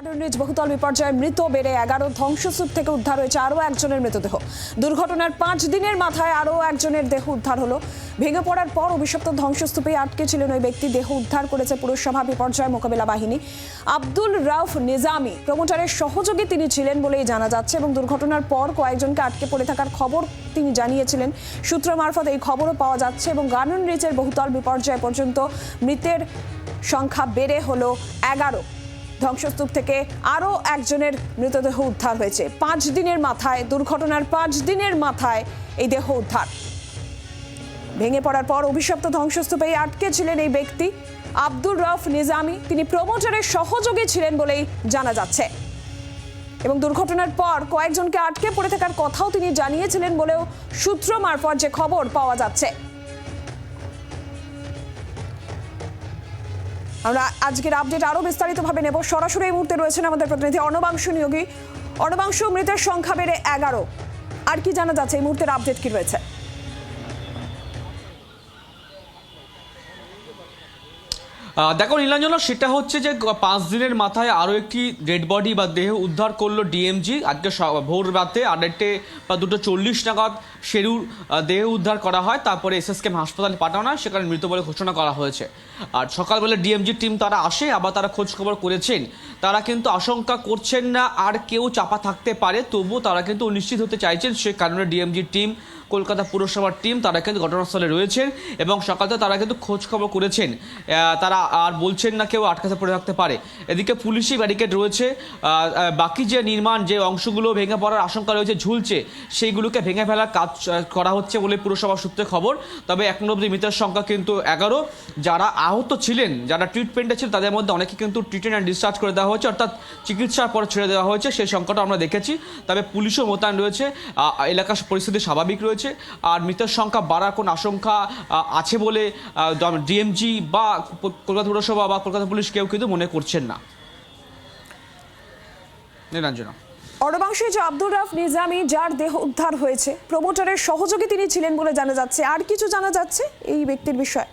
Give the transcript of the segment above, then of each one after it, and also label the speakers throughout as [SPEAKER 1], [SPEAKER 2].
[SPEAKER 1] গার্ডেনরিজ বহুতল বিপর্যয়ে মৃত বেড়ে এগারো ধ্বংসস্তূপ থেকে উদ্ধার হয়েছে আরও একজনের মৃতদেহ। দুর্ঘটনার পাঁচ দিনের মাথায় আরও একজনের দেহ উদ্ধার হলো। ভেঙে পড়ার পর অভিশপ্ত ধ্বংসস্তূপে আটকে ছিলেন ওই ব্যক্তি। দেহ উদ্ধার করেছে পুরসভা বিপর্যয় মোকাবিলা বাহিনী। আব্দুল রাউফ নিজামি প্রমোটারের সহযোগী তিনি ছিলেন বলেই জানা যাচ্ছে এবং দুর্ঘটনার পর কয়েকজনকে আটকে পড়ে থাকার খবর তিনি জানিয়েছিলেন। সূত্র মারফত এই খবরও পাওয়া যাচ্ছে এবং গার্ডেন রিচের বহুতল বিপর্যয় পর্যন্ত মৃতের সংখ্যা বেড়ে হলো এগারো। ধ্বংসস্তূপ থেকে আরও একজনের মৃতদেহ উদ্ধার হয়েছে। পাঁচ দিনের মাথায়, দুর্ঘটনার পাঁচ দিনের মাথায় এই দেহ উদ্ধার। ভেঙে পড়ার পর অভিশপ্ত ধ্বংসস্তূপে আটকে ছিলেন এই ব্যক্তি। আব্দুর রফ নিজামি, তিনি প্রমোটারের সহযোগী ছিলেন বলেই জানা যাচ্ছে। এবং দুর্ঘটনার পর কয়েকজনকে আটকে পড়ে থাকার কথাও তিনি জানিয়েছিলেন বলেও সূত্র মারফত যে খবর পাওয়া যাচ্ছে। আমরা আজকের আপডেট আরও বিস্তারিতভাবে নেব। সরাসরি এই মুহূর্তে রয়েছেন আমাদের প্রতিনিধি অর্ণবাংশ নিয়োগী। অর্ণবাংশ, মৃতের সংখ্যা বেড়ে এগারো। আর কি জানা যাচ্ছে এই মুহূর্তের আপডেট কি রয়েছে?
[SPEAKER 2] দেখো নীলাঞ্জনা, সেটা হচ্ছে যে পাঁচ দিনের মাথায় আরও একটি ডেড বডি বা দেহ উদ্ধার করল ডিএমজি আজকে ভোর রাতে আড়াইটে বা দুটো চল্লিশ নাগাদ শেরুর দেহ উদ্ধার করা হয়। তারপরে এসএসকেম হাসপাতালে পাঠানো হয়, সেখানে মৃত বলে ঘোষণা করা হয়েছে। আর সকালবেলা ডিএমজি টিম তারা আসে, আবার তারা খোঁজ খবর করেছেন। তারা কিন্তু আশঙ্কা করছেন না, আর কেউ চাপা থাকতে পারে, তবুও তারা কিন্তু নিশ্চিত হতে চাইছেন, সে কারণে ডিএমজি টিম কলকাতা পুরসভার টিম তারা কিন্তু ঘটনাস্থলে রয়েছেন এবং সকালে তারা কিন্তু খোঁজ খবর করেছেন তারা আর বলছেন না কেউ আটকাতে পড়ে থাকতে পারে। এদিকে পুলিশি ব্যারিকেড রয়েছে। বাকি যে নির্মাণ, যে অংশগুলো ভেঙে পড়ার আশঙ্কা রয়েছে, ঝুলছে, সেইগুলোকে ভেঙে ফেলার কাজ করা হচ্ছে বলে পুরসভা সূত্রে খবর। তবে এখনও অবধি মৃতের সংখ্যা কিন্তু এগারো। যারা আহত ছিলেন, যারা ট্রিটমেন্টে ছিলেন, তাদের মধ্যে অনেকে কিন্তু ট্রিটমেন্ট অ্যান্ড ডিসচার্জ করে দেওয়া হয়েছে, অর্থাৎ চিকিৎসার পর ছেড়ে দেওয়া হয়েছে। সেই সংখ্যাটা আমরা দেখেছি। তবে পুলিশও মোতায়েন রয়েছে। এলাকার পরিস্থিতি স্বাভাবিক রয়েছে। আর মৃতের সংখ্যা বাড়ার কোনো আশঙ্কা আছে বলে ডিএমজি বা কলকাতা পুরসভা বা কলকাতা পুলিশ কেউ কিন্তু মনে করছেন না। নিরঞ্জনা
[SPEAKER 1] অর্ণবাংশে যে আব্দুর রাফ নিজামি, যার দেহ উদ্ধার হয়েছে, প্রমোটারের সহযোগী তিনি ছিলেন বলে জানা যাচ্ছে। আর কিছু জানা যাচ্ছে এই ব্যক্তির বিষয়ে?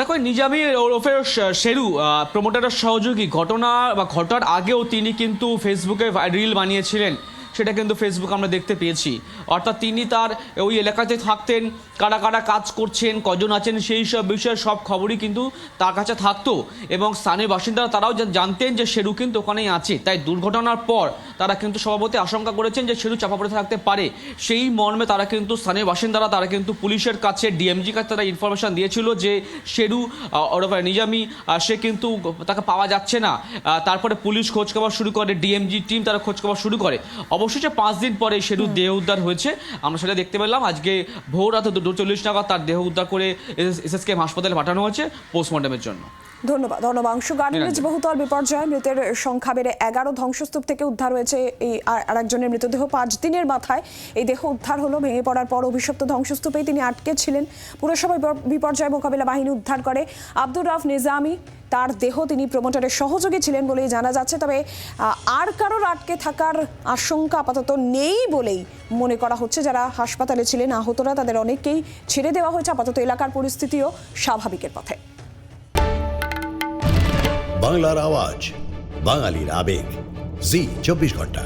[SPEAKER 2] দেখো নিজামি ওরফে শেরু প্রমোটারের সহযোগী, ঘটনা বা ঘটার আগেও তিনি কিন্তু ফেসবুকে রিল বানিয়েছিলেন। সেটা কিন্তু ফেসবুক আমরা দেখতে পেয়েছি। অর্থাৎ তিনি তার ওই এলাকাতে থাকতেন কারা কারা কাজ করছেন কজন আছেন সেই সব বিষয়ে সব খবরই কিন্তু তার কাছে থাকতো এবং স্থানীয় বাসিন্দারা তারাও জানতেন যে শেরু কিন্তু ওখানেই আছে। তাই দুর্ঘটনার পর তারা কিন্তু সভাপতি আশঙ্কা করেছেন যে শেরু চাপা পড়ে থাকতে পারে। সেই মর্মে তারা কিন্তু স্থানীয় বাসিন্দারা তারা কিন্তু পুলিশের কাছে ডিএমজি কাছে তারা ইনফরমেশন দিয়েছিল যে আহ, ওরফে নিজামি সে কিন্তু তাকে পাওয়া যাচ্ছে না। তারপরে পুলিশ খোঁজ খবর শুরু করে ডিএমজি টিম তারা খোঁজ খবর শুরু করে। অবশেষে পাঁচ দিন পরে শেরু দেহ উদ্ধার হয়েছে। আমরা সেটা দেখতে পেলাম। আজকে ভোর রাতে দুটো চল্লিশ নাগাদ তার দেহ উদ্ধার করে এসএসকে হাসপাতালে পাঠানো হয়েছে পোস্টমর্টমের জন্য।
[SPEAKER 1] ধন্যবাদ। অর্ণবাংশ গার্ডেনেজ বহুতল বিপর্যয় মৃতের সংখ্যা বেড়ে এগারো। ধ্বংসস্তূপ থেকে উদ্ধার হয়েছে এই আর- আরেকজনের মৃতদেহ। পাঁচ দিনের মাথায় এই দেহ উদ্ধার হলো। ভেঙে পড়ার পর অভিশপ্ত ধ্বংসস্তূপেই তিনি আটকে ছিলেন। পুরসভা বিপর- বিপর্যয় মোকাবিলা বাহিনী উদ্ধার করে। আব্দুর রাফ নিজামি তার দেহ তিনি প্রমোটারের সহযোগী ছিলেন বলেই জানা যাচ্ছে। তবে আর কারোর আটকে থাকার আশঙ্কা আপাতত নেই বলেই মনে করা হচ্ছে। যারা হাসপাতালে ছিলেন, আহতরা তাদের অনেককেই ছেড়ে দেওয়া হয়েছে। আপাতত এলাকার পরিস্থিতিও স্বাভাবিকের পথে।
[SPEAKER 3] বাংলার আওয়াজ, বাঙালির আবেগ। জি, চব্বিশ ঘণ্টা।